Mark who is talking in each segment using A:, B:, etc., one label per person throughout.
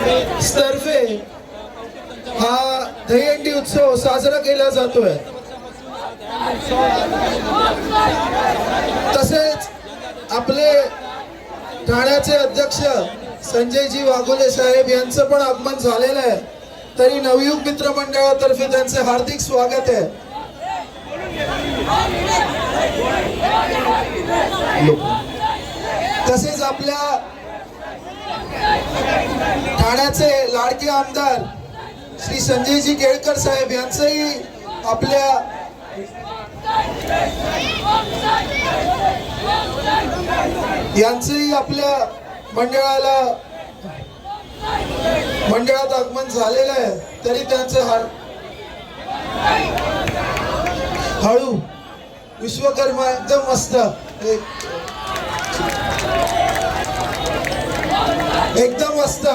A: तर्फे हा दहीहंडी उत्सव साजरा केला जातोय. तसेच आपले ठाण्याचे अध्यक्ष संजयजी वाघोले साहेब यांचं पण आगमन झालेलं आहे. तरी नवयुग मित्र मंडळातर्फे त्यांचे हार्दिक स्वागत आहे. तसेच आपल्या ठाण्याचे लाडके आमदार श्री संजयजी केळकर साहेब यांचंही आपल्या यांचंही आपल्या मंडळाला मंडळात आगमन झालेलं आहे. तरी त्यांचं हळू. विश्वकर्मा एकदम मस्त. एकदम मस्त.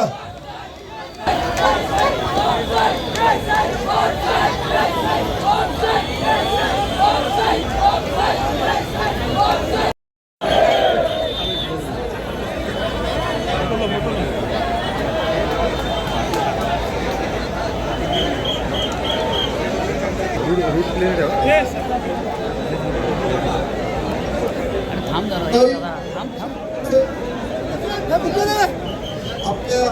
A: आपल्या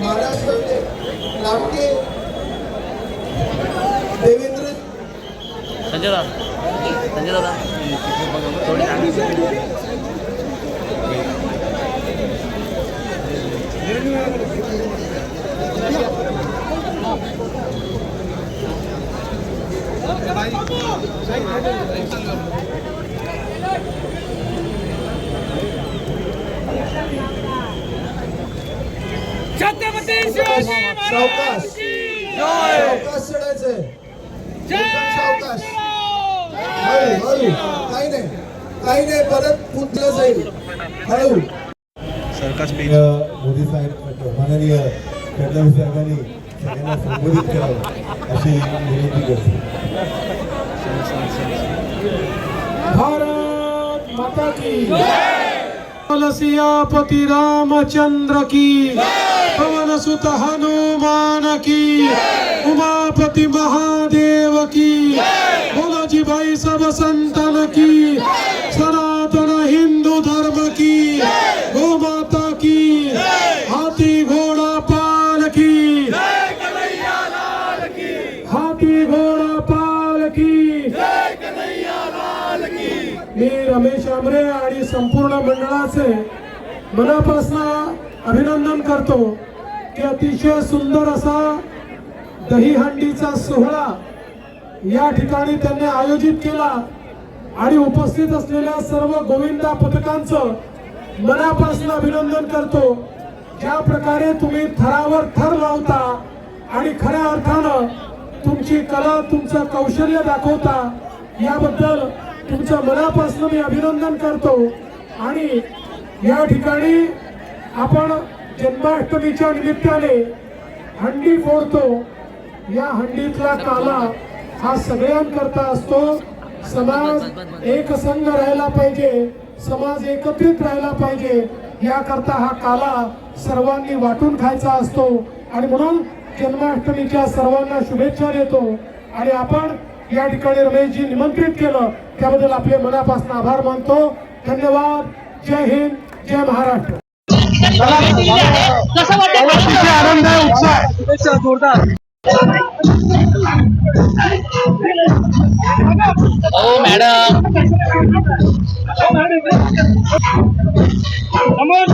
A: महाराष्ट्राचे लाडके देवेंद्र
B: संजय दादा संजय दादा थोडी
C: छत्रपती शिवाजी महाराज
A: सावकाश. सावकाश चढायचंय. सावकाश. हळू हळू. काही नाही. काही नाही परत पुतलं जाईल. हळू.
D: माननीय मोदी साहेब माननीय फडणवीस साहेबांनी सगळ्यांना संबोधित करावं. अशी विनंती करतो.
E: भारत माता की सियापति रामचंद्र की पवन सुत हनुमान की। उमापति महादेव की। बोलो जी भाई सब संतन की। सनातन हिंदू धर्म की। गो माता की। हाथी घोड़ा पाल की। हाथी घोड़ा पाल की। मी रमेश आमरे आणि संपूर्ण मंडळाचे मनापासून अभिनंदन करतो। की अतिशय सुंदर असा दहीहंडीचा सोहळा या ठिकाणी त्यांनी आयोजित केला आणि उपस्थित असलेल्या सर्व गोविंदा पथकांचं मनापासून अभिनंदन करतो. ज्या प्रकारे तुम्ही थरावर थर लावता आणि खऱ्या अर्थानं तुमची कला तुमचं कौशल्य दाखवता याबद्दल तुमचं मनापासून मी अभिनंदन करतो. आणि या ठिकाणी आपण जन्माष्टमीच्या निमित्ताने हंडी फोडतो. या हंडीतला काला हा सगळ्यांकरता असतो. समाज एक संघ राहायला पाहिजे. समाज एकत्रित राहायला पाहिजे. याकरता हा काला सर्वांनी वाटून खायचा असतो. आणि म्हणून जन्माष्टमीच्या सर्वांना शुभेच्छा देतो. आणि आपण या ठिकाणी रमेशजी निमंत्रित केलं. त्याबद्दल आपले मनापासून आभार मानतो. धन्यवाद. जय हिंद. जय महाराष्ट्र. अतिशय आनंद आहे उत्साह आहे. जोरदार
B: हो मॅडम
C: समोर